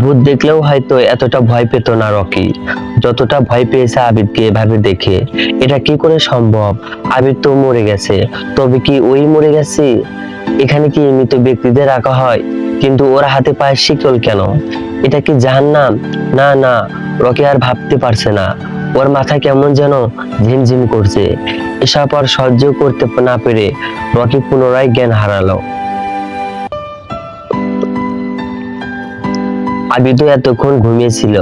ভূত দেখলেও হয়তো এতটা ভয় পেত না রকি। যতটা ভয় পেয়েছে আবিদকে এভাবে দেখে। এটা কি করে সম্ভব? আবিদ তো মরে গেছে। তবে কি ওই মরে গেছে? এখানে কি মৃত ব্যক্তিদের রাখা হয়? কিন্তু ওর হাতে পায়ে শিকল কেন? এটা কি জাহান্নাম? না না, রকি আর ভাবতে পারছে না। ওর মাথা কেমন যেন ঝিমঝিম করছে। এসব আর সহ্য করতে না পেরে রকি পুনরায় জ্ঞান হারালো। আবিদও এতক্ষণ ঘুমিয়েছিল,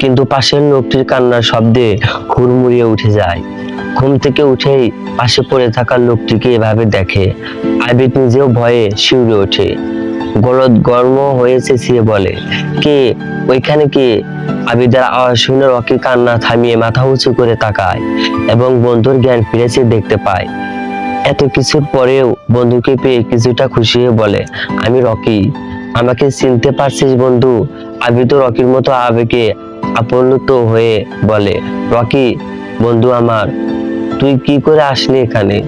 কিন্তু পাশের লোকটির কান্নার শব্দে হুড়মুড়িয়ে উঠে যায়। ঘুম থেকে উঠেই পাশে পড়ে থাকা লোকটিকে এভাবে দেখে। আবিদ নিজেও ভয়ে শিউরে ওঠে। গলদ গর্ম হয়েছে সে বলে, কে? ওইখানে কে? আবিদের আওয়াজ শুনে রকি কান্না থামিয়ে মাথা উঁচু করে তাকায় এবং বন্ধুর জ্ঞান ফিরেছে দেখতে পায়। এত কিছুর পরেও বন্ধুকে পেয়ে কিছুটা খুশি হয়ে বলে, আমি রকি, আমাকে চিনতে পারছিস বন্ধু আমি তো রকির মতো আবেগে আপ্লুত হয়ে বলে, রকি, বন্ধু আমার, তুই কি করে আসলি এখানে?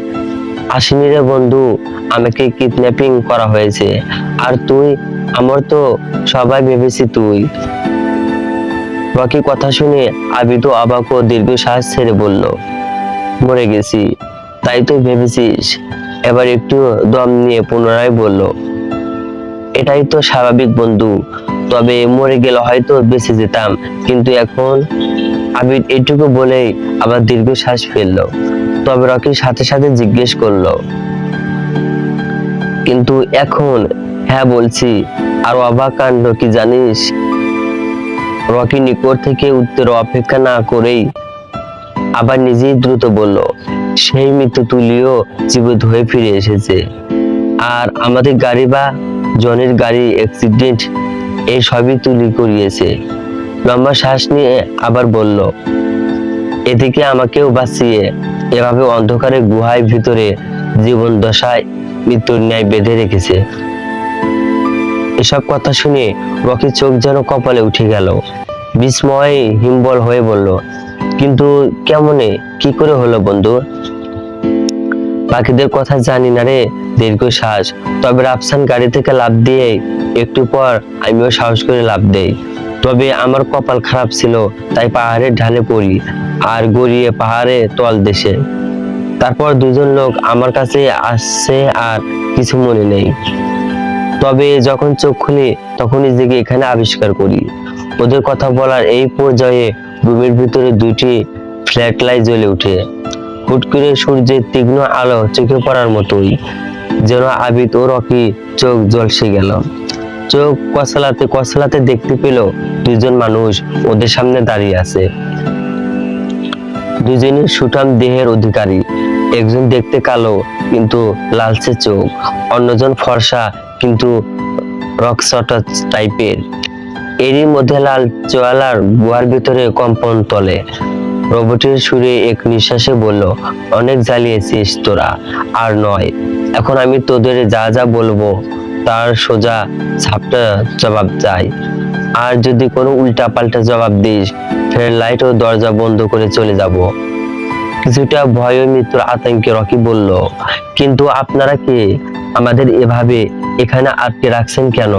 আসিনি রে বন্ধু, আমাকে কিডন্যাপিং করা হয়েছে। আর তুই, আমার তো সবাই ভেবেছি তুই। রকি কথা শুনে আবিদ অবাক ও দীর্ঘশ্বাস ছেড়ে বলল, মরে গেছি, তাই তো ভেবেছিস? এবার একটু দম নিয়ে পুনরায় বলল, এটাই তো স্বাভাবিক বন্ধু তবে মরে গেলে হয়তো বেঁচে যেতাম। কিন্তু এখন আবির এটুকু বলেই আবার দীর্ঘশ্বাস ফেলল। তবে রকি সাথে সাথে জিজ্ঞেস করল, কিন্তু এখন? হ্যাঁ বলছি। আর অবাক কাণ্ড কি জানিস? রকি নিকট থেকে উত্তর অপেক্ষা না করেই আবার নিজেই দ্রুত বলল, সেই মৃত্যু তুলিও জীবিত হয়ে ফিরে এসেছে। আর আমাদের গাড়ি বা জনের গাড়ি অ্যাক্সিডেন্ট এই সবই তুলি করিয়েছে। লম্বা শ্বাস নিয়ে আবার বলল, এদিকে আমাকেও বাঁচিয়ে এভাবে অন্ধকারে গুহায় ভিতরে জীবন দশায় মৃত্যুর ন্যায় বেঁধে রেখেছে। এসব কথা শুনে রকি চোখ যেন কপালে উঠে গেল। বিস্ময় হিম্বল হয়ে বলল, কিন্তু কেমনে? কি করে হলো বন্ধু? পাখিদের কথা জানি না রে। দীর্ঘ শ্বাস তবে রাফসান গাড়ি থেকে লাভ দিয়ে একটু পর আমিও সাহস করে লাভ দেই। তবে আমার কপাল খারাপ ছিল, তাই পাহাড়ের ঢালে পড়ি আর গড়িয়ে পাহাড়ে তল দেশে। তারপর দুজন লোক আমার কাছে আসছে আর কিছু মনে নেই। তবে যখন চোখ খুলি তখন নিজেকে এখানে আবিষ্কার করি। ওদের কথা বলার এই পর্যায়ে রুমের ভিতরে দুইটি ফ্ল্যাট লাইট জ্বলে উঠে হুট করে সূর্যের তীক্ষ্ণ আলো চোখে পড়ার মতোই। যেন আবিদ ও রকি চোখ জলসে গেল। চোখ কসলাতে কসলাতে দেখতে পেল দুজন মানুষ ওদের সামনে দাঁড়িয়ে আছে। দুজনই সুঠাম দেহের অধিকারী। একজন দেখতে কালো, কিন্তু লালচে চোখ। অন্যজন ফর্সা, কিন্তু রকসটা টাইপের এরই মধ্যে লাল চোয়ালার গুহার ভিতরে কম্পন তলে। রোবটের সুরে এক নিঃশ্বাসে বলল, অনেক জ্বালিয়েছিস তোরা, আর নয়। এখন আমি তোদের যা যা বলব, তার সোজা ছাপটা জবাব চাই। আর যদি কোনো উল্টা পাল্টা জবাব দিস, ফের লাইট ও দরজা বন্ধ করে চলে যাব। কিছুটা ভয় ও মৃত্যুর আতঙ্কে রকি বলল, কিন্তু আপনারা কে? আমাদের এভাবে এখানে আটকে রাখছেন কেন?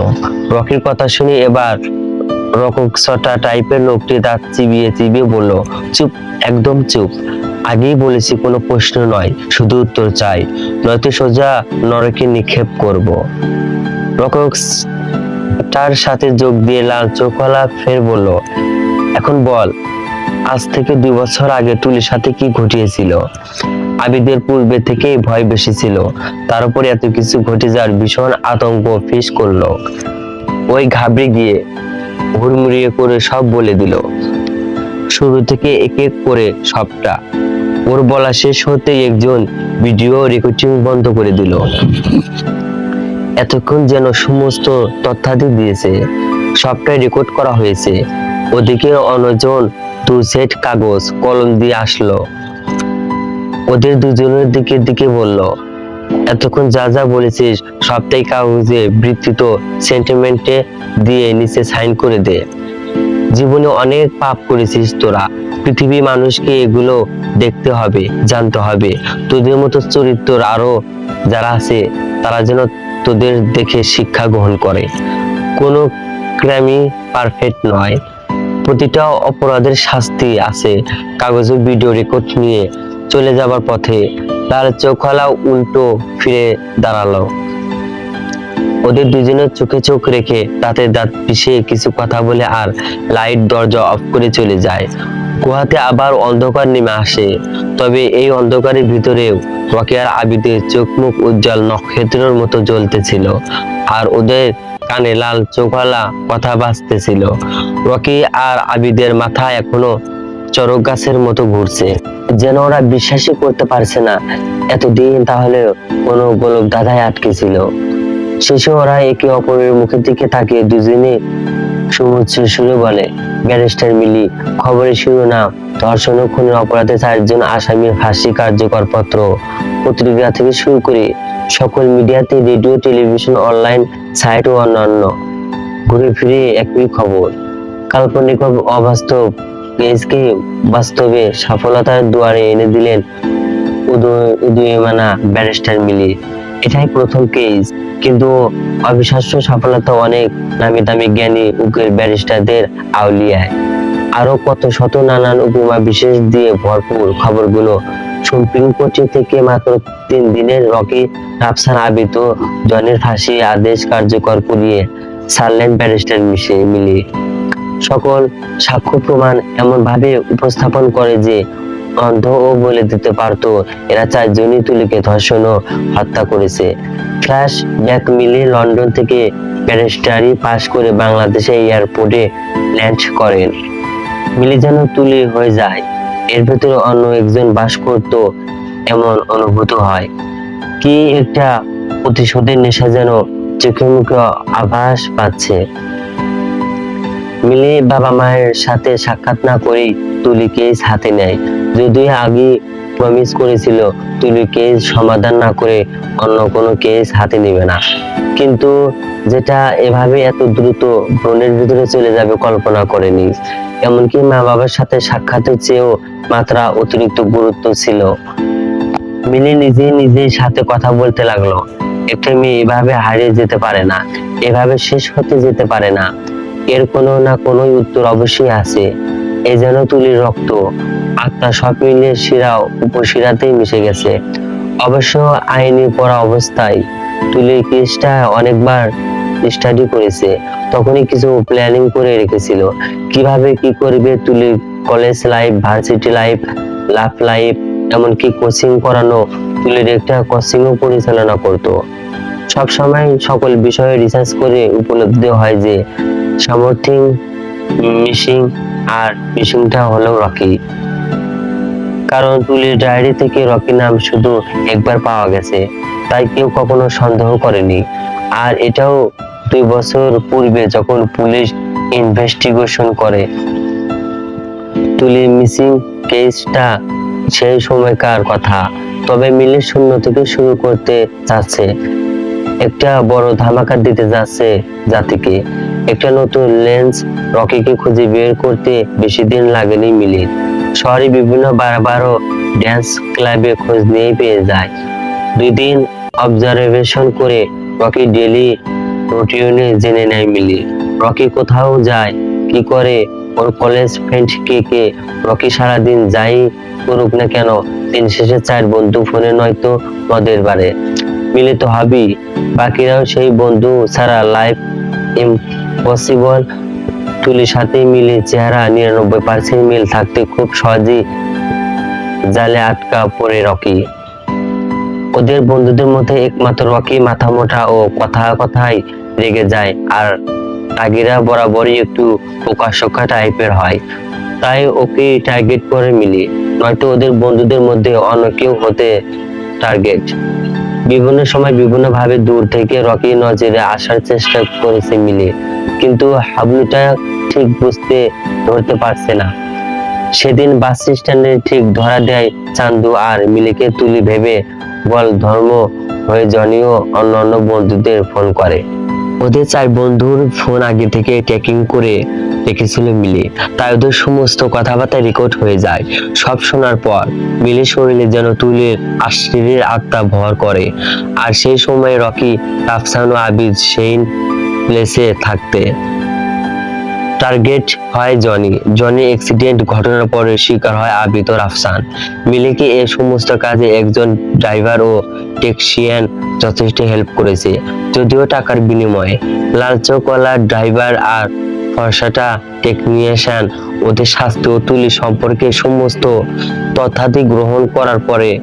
রকির কথা শুনে এবার রকসটা টাইপের লোকটি দাঁত চিবিয়ে চিবিয়ে বলল, চুপ, একদম চুপ। আগেই বলেছি, কোনো প্রশ্ন নয়, শুধু উত্তর চাই। নয়তো সোজা নরকে নিক্ষেপ করব। রকক্স তার সাথে যোগ দিয়ে লাল চোখওয়ালা ফের বলল, এখন বল, আজ থেকে দুই বছর আগে তুলির সাথে কি ঘটিয়েছিল? আবিদের পূর্বে থেকেই ভয় বেশি ছিল। তার উপরে এত কিছু ঘটে যাওয়ার ভীষণ আতঙ্ক ফিস করল। ওই ঘাবড়ে গিয়ে হুড়মুড়িয়ে করে সব বলে দিল। শুরু থেকে এক এক করে সবটা। ওর বলা শেষ হতেই একজন ভিডিও রেকর্ডিং বন্ধ করে দিল। এতক্ষণ যেন সমস্ত তথ্যাদি দিয়েছে। সবটাই রেকর্ড করা হয়েছে। ওদিকে অন্যজন দু সেট কাগজ, কলম দিয়ে আসলো। ওদের দুজনের দিকে দিকে বলল এতক্ষণ যা যা বলেছিস সবটাই কাগজে বৃত্তিত সেন্টিমেন্টে দিয়ে নিচে সাইন করে দে। জীবনে অনেক পাপ করেছিস তোরা। পৃথিবী মানুষকে এগুলো দেখতে হবে, জানতে হবে। তোদের মতো চরিত্র আরও যারা আছে, তারা যেন তোদের দেখে শিক্ষা গ্রহণ করে। কোনো ইনস্টাগ্রামই পারফেক্ট নয়। প্রতিটা অপরাধের শাস্তি আছে। কাগজে ভিডিও রেকর্ড নিয়ে চলে যাবার পথে লাল চোখওয়ালা উল্টো ফিরে দাঁড়াল। ওদের দুজনের চোখে চোখ রেখে দাঁতে দাঁত পিষে কিছু কথা বলে আর লাইট দরজা অফ করে চলে যায়। গুহাতে আবার অন্ধকার নেমে আসে। তবে এই অন্ধকারের ভিতরেও রকিয়ার আবিদের চোখ মুখ উজ্জ্বল নক্ষত্রের মতো জ্বলতেছিল আর ওদের কানে লাল চোখওয়ালা কথা বাজতেছিল। রকি আর আবিদের মাথা এখনও চরক গাছের মতো ঘুরছে। যেন ওরা বিশ্বাসই করতে পারছে না। এতদিন তাহলে কোনো গোলক দাদায় আটকে ছিল। শেষে ওরা একে অপরের মুখের দিকে তাকিয়ে দুজনে সুরে বলে, ব্যারিস্টার মিলি শিরোনাম ধর্ষণ খুনের অপরাধে চারজন আসামির ফাঁসি কার্যকর পত্র। পত্রিকা থেকে শুরু করে সকল মিডিয়াতে রেডিও, টেলিভিশন, অনলাইন সাইট ও অন্যান্য। ঘুরে ফিরে একই খবর। কাল্পনিক অবাস্তব কেসকে বাস্তবে সফলতার দুয়ারে এনে দিলেন উদয় উদীয়মানা ব্যারিস্টার মিলি। এটাই প্রথম কেস কিন্তু অবিশ্বাস্য সফলতা অনেক নামি দামি জ্ঞানী উকিল ব্যারিস্টারদের আউলিয়ায়। আরও কত শত নানান উপমা বিশেষ দিয়ে ভরপুর খবরগুলো সুপ্রিম কোর্টে থেকে মাত্র তিন দিনের রকি রাফসান আবিদ ও জনের ফাঁসি আদেশ কার্যকর করিয়ে সারলেন ব্যারিস্টার মিশে মিলিয়ে সকল সাক্ষ্য প্রমাণ এমন ভাবে উপস্থাপন করে যে অন্ধ ও বলে দিতে পারতো। এরা চারজনই তুলিকে ধর্ষণ ও হত্যা করেছে। ফ্ল্যাশ ব্যাক মিলে লন্ডন থেকে ব্যারিস্টারি পাশ করে বাংলাদেশে এয়ারপোর্টে ল্যান্ড করেন। মিলে যেন তুলি হয়ে যায়। এর ভেতরে অন্য একজন বাস করত, এমন অনুভূত হয়। কি একটা প্রতিশোধের নেশা যেন চোখে মুখে আভাস পাচ্ছে। মিলি বাবা মায়ের সাথে সাক্ষাৎ না করেই তুলি কেস হাতে নেয়। যদিও আগে প্রমিস করেছিল তুলি কেস সমাধান না করে অন্য কোনো কেস হাতে নেবে না। কিন্তু যেটা এভাবে এত দ্রুত ব্রণের ভিতরে চলে যাবে কল্পনা করেনি। এমনকি মা বাবার সাথে সাক্ষাতের চেয়েও মাত্রা অতিরিক্ত গুরুত্ব ছিল। মিলি নিজে নিজের সাথে কথা বলতে লাগল। একটা মেয়ে এভাবে হারিয়ে যেতে পারে না। এভাবে শেষ হতে যেতে পারে না। এর কোনো না কোনো উত্তর অবশ্যই আছে। এ যেন তুলির রক্ত। আত্মা সব মিলিয়ে শিরা উপশিরাতেই মিশে গেছে। অবশ্য আইনি পড়া অবস্থায় তুলির কেসটা অনেকবার স্টাডি করেছে। তখনই কিছু প্ল্যানিং করে রেখেছিল। কীভাবে কি করবে Tuli college life, varsity life love life, এমনকি কোচিং করানো তুলির একটা কোচিংও পরিচালনা করতো। সব সময় সকল বিষয়ে রিসার্চ করে উপলব্ধি হয় যে সামর্থিং মিশিং আর মিশিংটা হলো রকি। কারণ তুলির ডায়েরি থেকে রকি নাম শুধু একবার পাওয়া গেছে, তাই কেউ কখনো সন্দেহ করেনি। আর এটাও দুই বছর পূর্বে যখন পুলিশ ইনভেস্টিগেশন করে, তুলির মিসিং কেসটা সেই সময়কার কথা। তবে মিলে শূন্য থেকে শুরু করতে চাচ্ছে একটা বড় ধামাকা দিতে যাচ্ছে জাতিকে। একটা নতুন লেন্স রকিকে খুঁজে বের করতে বেশি দিন লাগেনি মিলে। শহরে বিভিন্ন বারবারও ড্যান্স ক্লাবে খোঁজ নিয়ে পেয়ে যায়। দুই দিন অবজারভেশন করে রকি ডেলি রুটিনে জেনে নেয় মিলি। রকি কোথাও যায়, কি করে, ওর কলেজ ফ্রেন্ড কে কে রকি সারাদিন যাই করুক না কেন, দিন শেষে চার বন্ধু ফোনে নয়তো মদের বারে। মিলে তো হবি বাকিরাও সেই বন্ধু ছাড়া লাইফ ইম্পসিবল তুলির সাথে মিলে চেহারা নিরানব্বই পার্সেন্ট মিল থাকতে খুব সহজেই জালে আটকা পড়ে রকি। ওদের বন্ধুদের মধ্যে একমাত্র রকি মাথা মোটা ও কথা কথায় রেগে যায়, আর রাগিরা বরাবরই একটু প্রকাশকা টাইপের হয়। তাই ওকে টার্গেট করে মিলি নয়তো ওদের বন্ধুদের মধ্যে অন্য কেউ হতে টার্গেট বিভিন্ন সময় বিভিন্ন ভাবে দূর থেকে রকি নজরে আসার চেষ্টা করেছে মিলে কিন্তু হাবলুটা ঠিক বুঝতে ধরতে পারছে না। সেদিন বাস স্ট্যান্ডে ঠিক ধরা দেয় চান্দু আর মিলিকে তুলি ভেবে বল ধর্ম হয়ে জনিও অন্য অন্য বন্ধুদের ফোন করে। ওদের চার বন্ধুর ফোন আগে থেকে ট্যাকিং করে রেখেছিল মিলে। তাই ওদের সমস্ত কথাবার্তা রেকর্ড হয়ে যায়। সব শোনার পর মিলে শরীরে যেন তুলের আশ্চর্যের আত্মা ভর করে। আর সেই সময় রকি, রাফসান ও আবিদ সেই প্লেসে থাকতে। টার্গেট হয় জনি। জনি অ্যাক্সিডেন্ট ঘটনার পরে শিকার হয় আবিদ রাফসান। মিলিকে এই সমস্ত কাজে একজন ড্রাইভার ও টেকশিয়ান যথেষ্ট হেল্প করেছে? যদিও টাকার বিনিময়ে। লালচকলা ড্রাইভার আর ফর্সাটা টেকনিশিয়ান ওদের স্বাস্থ্য তুলি সম্পর্কে সমস্ত তথ্যাদি গ্রহণ করার পরে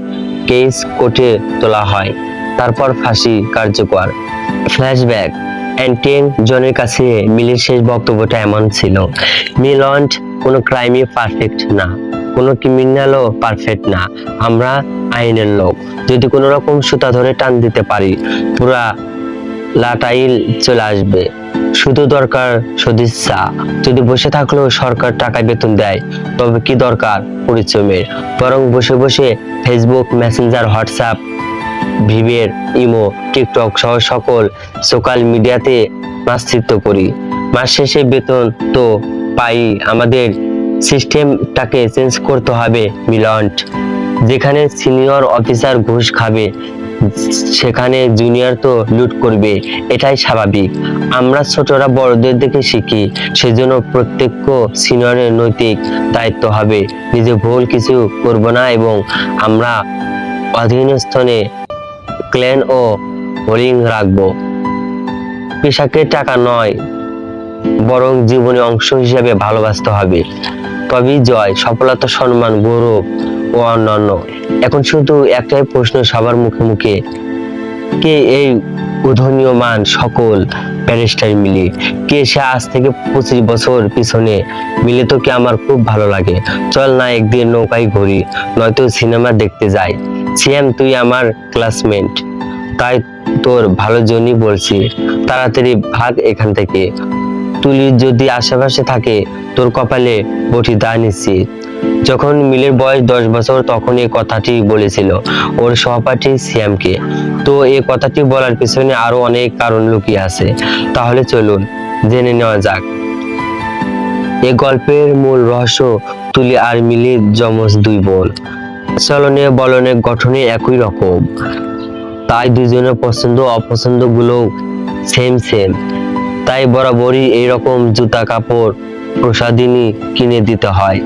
কেস কোর্টে তোলা হয়। তারপর ফাঁসি কার্যকর। ফ্ল্যাশব্যাক অ্যান্টেন জনের কাছে মিলের শেষ বক্তব্যটা এমন ছিল মিলন্ট কোনো ক্রাইমে পারফেক্ট না, কোনো ক্রিমিনালও পারফেক্ট না, আমরা আইনের লোক। যদি কোনো রকম সুতা ধরে টান দিতে পারি, পুরা লাটাইল চলে আসবে। শুধু দরকার সদিচ্ছা। যদি বসে থাকলেও সরকার টাকা বেতন দেয়, তবে কি দরকার পরিশ্রমের? বরং বসে বসে Facebook Messenger WhatsApp Viber imo, TikTok সহ সকল সোশ্যাল মিডিয়াতে মাস্তিত্ব করি। মাস শেষে বেতন তো পাই, আমাদের সিস্টেমটাকে চেঞ্জ করতে হবে, মিলন্ট। যেখানে সিনিয়র অফিসার ঘুষ খাবে, সেখানে জুনিয়র তো লুট করবে, এটাই স্বাভাবিক। আমরা ছোটরা বড়দের দেখে শিখি, সেজন্য প্রত্যেক সিনিয়রের নৈতিক দায়িত্ব হবে। নিজে ভুল কিছু করব না এবং আমরা অধীনস্থনে ক্লেন ও হোলিং রাখব। পেশাকে টাকা নয়, বরং জীবনে অংশ হিসেবে ভালোবাসতে হবে। তবেই জয়, সফলতা, সম্মান, গৌরব ও অন্যান্য। এখন শুধু একটাই প্রশ্ন সবার মুখে মুখে। কে এই উদনীয়মান সকল ব্যারিস্টার মিলে? কে সে আজ থেকে পঁচিশ বছর পিছনে? মিলে তো কি আমার খুব ভালো লাগে। চল না একদিন নৌকায় ঘুরি, নয়তো সিনেমা দেখতে যাই। সিএম তুই আমার ক্লাসমেট তাই তোর ভালো জন্যই বলছি, তাড়াতাড়ি ভাগ এখান থেকে। তুলি যদি আশেপাশে থাকে, তোর কপালে বটি দা নিশ্চিত যখন মিলের বয়স দশ বছর, তখন এই কথাটি বলেছিল ওর সহপাঠী সিয়ামকে তো এই কথাটি বলার পিছনে আরও অনেক কারণ লুকিয়ে আছে। তাহলে চলুন, জেনে নেওয়া যাক। এই গল্পের মূল রহস্য তুলি আর মিলি যমজ দুই বোন। চলনে বলনে গঠনে একই রকম। তাই দুজনের পছন্দ অপছন্দগুলো সেম সেম তাই বরাবরই এইরকম জুতা কাপড় প্রসাদিনী কিনে দিতে হয়।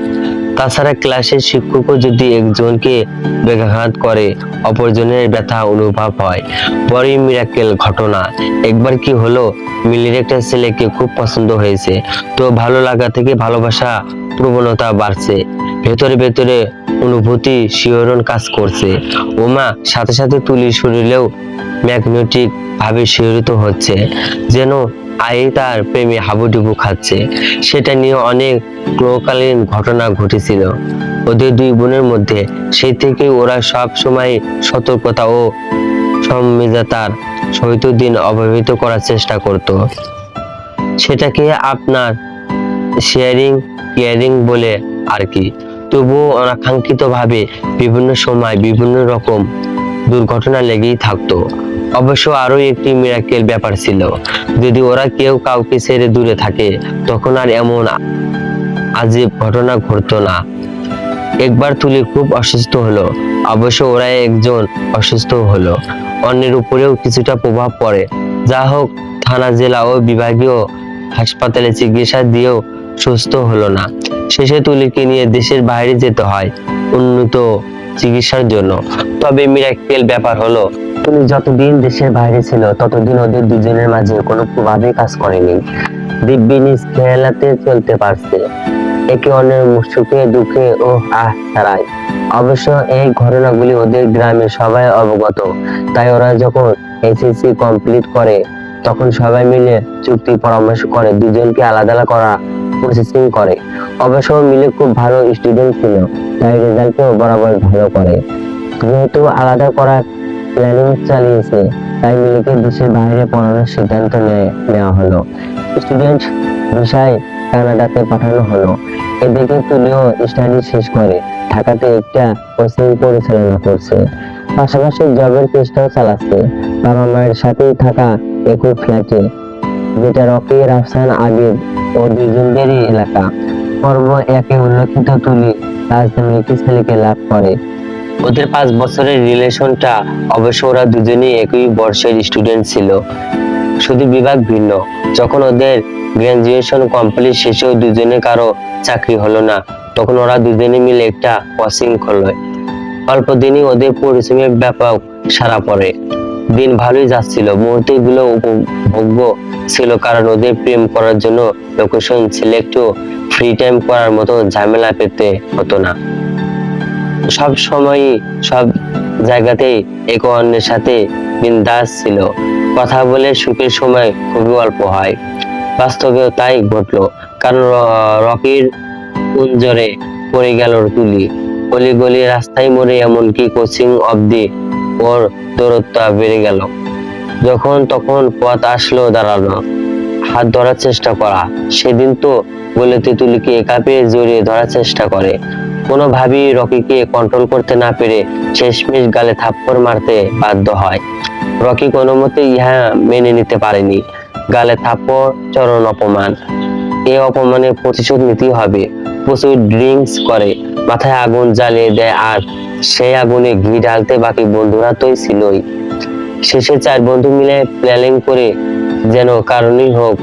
তাছাড়া ক্লাসের শিক্ষকও যদি একজনকে ব্যাঘাত করে, অপরজনের ব্যথা অনুভব হয়। বড়ই মিরাকেল ঘটনা। একবার কি হলো? মিলির একটা ছেলেকে খুব পছন্দ হয়েছে। তো ভালো লাগা থেকে ভালোবাসা, প্রবণতা বাড়ছে। ভেতরে ভেতরে অনুভূতি শিহরণ কাজ করছে। ওমা, সাথে সাথে তুলির শরীরেও ম্যাগনেটিক ভাবে শিহরিত হচ্ছে। যেন আই তার প্রেমে হাবুডুবু খাচ্ছে। সেটা নিয়ে অনেক ক্লোকালীন ঘটনা ঘটেছিল। ওদের দুই বোনের মধ্যে সেই থেকে ওরা সব সময় সতর্কতা ও সম্মিজতার সহিত দিন অবহিত করার চেষ্টা করত। সেটাকে আপনার শেয়ারিং কেয়ারিং বলে আর কি। তবুও অনাকাঙ্ক্ষিত ভাবে বিভিন্ন সময় বিভিন্ন রকম দুর্ঘটনা লেগেই থাকতো। অবশ্য আরও একটি মিরাকেল ব্যাপার ছিল। যদি ওরা কেউ কাউকে ছেড়ে দূরে থাকে, তখন আর এমন আজীব ঘটনা ঘটতো না। একবার তুলি খুব অসুস্থ হলো। অবশ্য ওরা একজন অসুস্থ হলো। অন্যের উপরেও কিছুটা প্রভাব পড়ে। যা হোক, থানা, জেলা ও বিভাগীয় হাসপাতালে চিকিৎসা দিয়েও সুস্থ হলো না। শেষে তুলিকে নিয়ে দেশের বাইরে যেতে হয় উন্নত চিকিৎসার জন্য। তবে মিরাক্কেল ব্যাপার হলো তুলি যতদিন দেশের বাইরে ছিল, ততদিন ওদের দুজনের মাঝে কোনো প্রভাবই কাজ করেনি। দিব্যি নিজ খেলাতে চলতে পারছে। একে অন্যের সুখে দুঃখে ও আহ ছাড়াই অবশ্য এই ঘটনাগুলি ওদের গ্রামে সবাই অবগত। তাই ওরা যখন এসএসসি কমপ্লিট করে, তখন সবাই মিলে চুক্তি পরামর্শ করে, দুজনকে আলাদা আলাদা করা প্রসেসিং করে। অবশ্য মিলে খুব ভালো স্টুডেন্ট ছিল, তাই রেজাল্টও বরাবর ভালো করে। যেহেতু আলাদা করার প্ল্যানিং চালিয়েছে। তাই মিলিকে দেশের বাইরে পড়ানোর সিদ্ধান্ত নেওয়া হলো। স্টুডেন্ট ভিসায় কানাডাতে পাঠানো হলো। এদিকে তুলিও স্টাডি শেষ করে। ঢাকাতে একটা কোচিং পরিচালনা করছে। পাশাপাশি জবের চেষ্টাও চালাচ্ছে। বাবা মায়ের সাথেই থাকা একই ফ্ল্যাটে। যেটা রকি রাফসান আবির ও দুজনদেরই এলাকা। পর্ব একে উল্লেখিত তুলি রাজধানী একটি ছেলেকে লাভ করে। ওদের পাঁচ বছরের রিলেশনটা অবশ্য ওরা দুজনেই একই বর্ষের স্টুডেন্ট ছিল। শুধু বিভাগ ভিন্ন। যখন ওদের গ্রাজুয়েশন কমপ্লিট শেষেও দুজনে কারও চাকরি হলো না, তখন ওরা দুজনে মিলে একটা কোচিং করল। অল্প দিনই ওদের পরিশ্রমের ব্যাপক সারা পড়ে। দিন ভালোই যাচ্ছিল। মুহূর্তগুলো উপভোগ্য ছিল কারণ ওদের প্রেম করার জন্য লোকেশন সিলেক্ট ও ফ্রি টাইম করার মতো ঝামেলা পেতে হতো না। সব সময়ই সব জায়গাতেই একে অন্যের সাথে বিন্দাস ছিল। কথা বলে সুখের সময় খুবই অল্প হয়। বাস্তবেও তাই ঘটলো। কারণ রকির কুঞ্জরে পড়ে গেল তুলি গলি গলি রাস্তায় মোড়ে এমনকি কোচিং অবধি ওর দূরত্ব বেড়ে গেল। যখন তখন পথ আসলো দাঁড়ানো। হাত ধরার চেষ্টা করা। সেদিন তো বলেতে তুলিকে একা পেয়ে জড়িয়ে ধরার চেষ্টা করে। কোনোভাবেই রকিকে কন্ট্রোল করতে না পেরে শেষমেশ গালে থাপ্পড় মারতে বাধ্য হয়। রকি কোনো মতে ইহা মেনে নিতে পারেনি। গালে থাপ্পড়, চরণ অপমান। এই অপমানের প্রতিশোধ নিতেই হবে। প্রচুর ড্রিঙ্কস করে, মাথায় আগুন জ্বালিয়ে দেয়, আর সেই আগুনে ঘি ঢালতে বাকি বন্ধুরা তোই ছিলই। শেষে চার বন্ধু মিলে প্ল্যানিং করে যেন কারণই হোক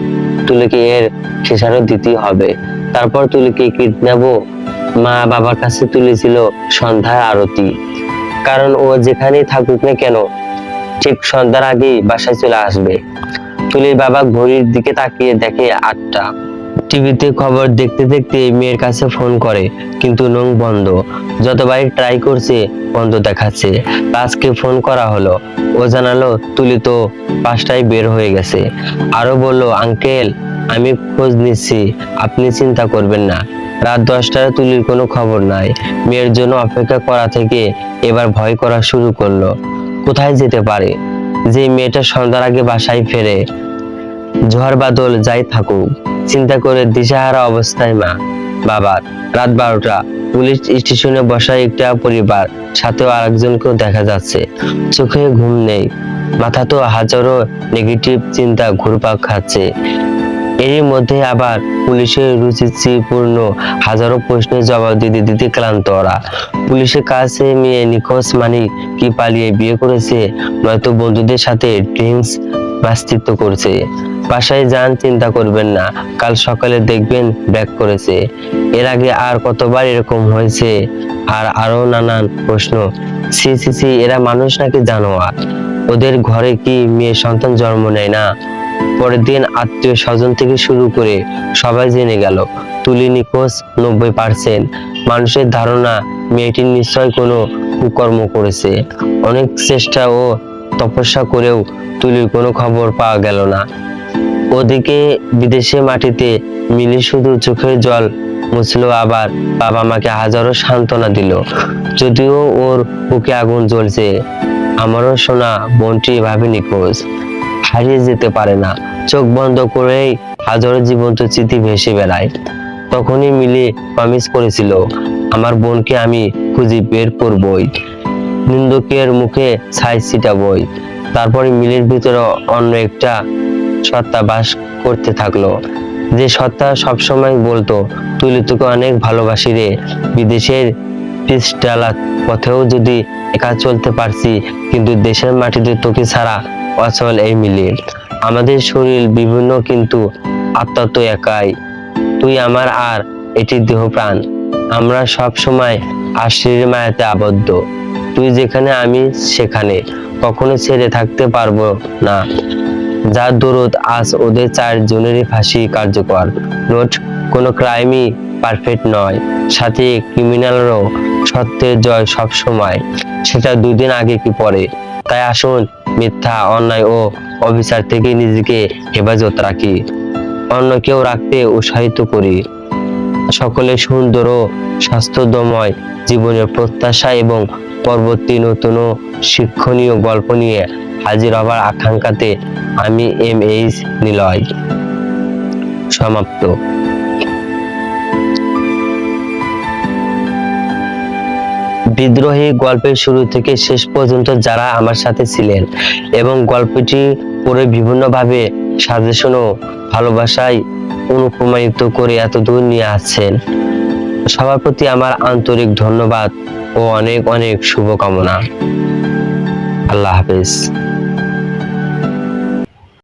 তুলিকে এর খেসারত দিতেই হবে। তারপর তুলিকে কিডন্যাপও মা বাবার কাছে তুলেছিল সন্ধ্যার আরতি। কারণ ও যেখানেই থাকুক না কেন, ঠিক সন্ধ্যার আগেই বাসায় চলে আসবে। তুলির বাবা ঘড়ির দিকে তাকিয়ে দেখে আটটা। টিভিতে খবর দেখতে দেখতে মেয়ের কাছে ফোন করে, কিন্তু নং বন্ধ। যতবারই ট্রাই করছে, বন্ধ দেখাচ্ছে। আজকে ফোন করা হলো। ও জানালো, তুলি তো পাঁচটায় বের হয়ে গেছে। আরও বলল, আঙ্কেল, আমি খোঁজ নিচ্ছি। আপনি চিন্তা করবেন না। রাত দশটায় তুলির কোনো খবর নাই। মেয়ের জন্য অপেক্ষা করা থেকে এবার ভয় করা শুরু করল। কোথায় যেতে পারে? যে মেয়েটা সন্ধ্যার আগে বাসায় ফেরে। ঝড় বাদল যাই থাকুক, চিন্তা করে দিশাহারা অবস্থায় মা। বাবা, রাত বারোটা। পুলিশ স্টেশনে বসা একটা পরিবার, সাথেও আরেকজনকেও দেখা যাচ্ছে। চোখে ঘুম নেই। মাথা তো হাজারো নেগেটিভ চিন্তা ঘুরপাক খাচ্ছে। এরই মধ্যে আবার পুলিশের রুচিপূর্ণ হাজারো প্রশ্নের জবাব দিতে দিতে ক্লান্ত ওরা। পুলিশের কাছে মেয়ে নিখোঁজ মানে কি পালিয়ে বিয়ে করেছে? নয়তো বন্ধুদের সাথে ড্রিঙ্কস মাস্তিত্ব করছে। বাসায় যান, চিন্তা করবেন না। কাল সকালে দেখবেন ব্যাক করেছে। এর আগে আর কতবার এরকম হয়েছে? আর আরও নানান প্রশ্ন। সি সি সি এরা মানুষ নাকি জানোয়ার? ওদের ঘরে কি মেয়ে সন্তান জন্ম নেয় না? পরের দিন আত্মীয় স্বজন থেকে শুরু করে সবাই জেনে গেল, তুলি নিখোঁজ নব্বই পার্সেন্ট। মানুষের ধারণা, মেয়েটি নিশ্চয় কোনো কুকর্ম করেছে। অনেক চেষ্টা ও তপস্যা করেও তুলির কোনো খবর পাওয়া গেল না। ওদিকে বিদেশে মাটিতে মিলি শুধু চোখের জল মুছলো আবার বাবা মাকে হাজারো সান্ত্বনা দিল। যদিও ওর বুকে আগুন জ্বলছে, আমারও শোনা বোনটি এভাবে নিখোঁজ। হারিয়ে যেতে পারে না। চোখ বন্ধ করেই হাজারো জীবন্ত স্মৃতি ভেসে বেড়ায়। তখনই মিলি প্রমিস করেছিল, আমার বোনকে আমি খুঁজে বের করবই। নিন্দুকের মুখে ছাই ছিটাবই। তারপরে মিলের ভিতরে অন্য একটা সত্তা বাস করতে থাকল। যে সত্তা সবসময় বলতো তুলি তোকে অনেক ভালোবাসি রে, বিদেশের পিস্টালাত পথেও যদি একা চলতে পারছি, কিন্তু দেশের মাটিতে তোকে ছাড়া অচল এই মিলে আমাদের শরীর বিভিন্ন কিন্তু আত্মা তো একাই। তুই আমার আর এটি দেহ প্রাণ আমরা সব সময় আশ্রয়ের মায়াতে আবদ্ধ। তুই যেখানে, আমি সেখানে। কখনো ছেড়ে থাকতে পারব না। যার দরদ আজ ওদের চারজনেরই ফাঁসি কার্যকর। নোট, কোনো ক্রাইমই পারফেক্ট নয়। সাথে ক্রিমিনালরও সত্যের জয় সব সময় সেটা দুদিন আগে কি পরে? তাই আসুন, মিথ্যা, অন্যায় ও অবিচার থেকে নিজেকে হেফাজত রাখি। অন্য কেউ রাখতে উৎসাহিত করি। সকলে সুন্দর ও স্বাস্থ্যদময় জীবনের প্রত্যাশা এবং পরবর্তী নতুন ও শিক্ষণীয় গল্প নিয়ে হাজির হবার আকাঙ্ক্ষাতে আমি এম এইচ নিলয়। সমাপ্ত। বিদ্রোহী গল্পের শুরু থেকে শেষ পর্যন্ত যারা আমার সাথে ছিলেন এবং গল্পটি পড়ে বিভিন্নভাবে সাজেশন ও ভালোবাসায় অনুপ্রমাণিত করে এত দূর নিয়ে আসছেন, সবার প্রতি আমার আন্তরিক ধন্যবাদ ও অনেক অনেক শুভকামনা। আল্লাহ হাফেজ।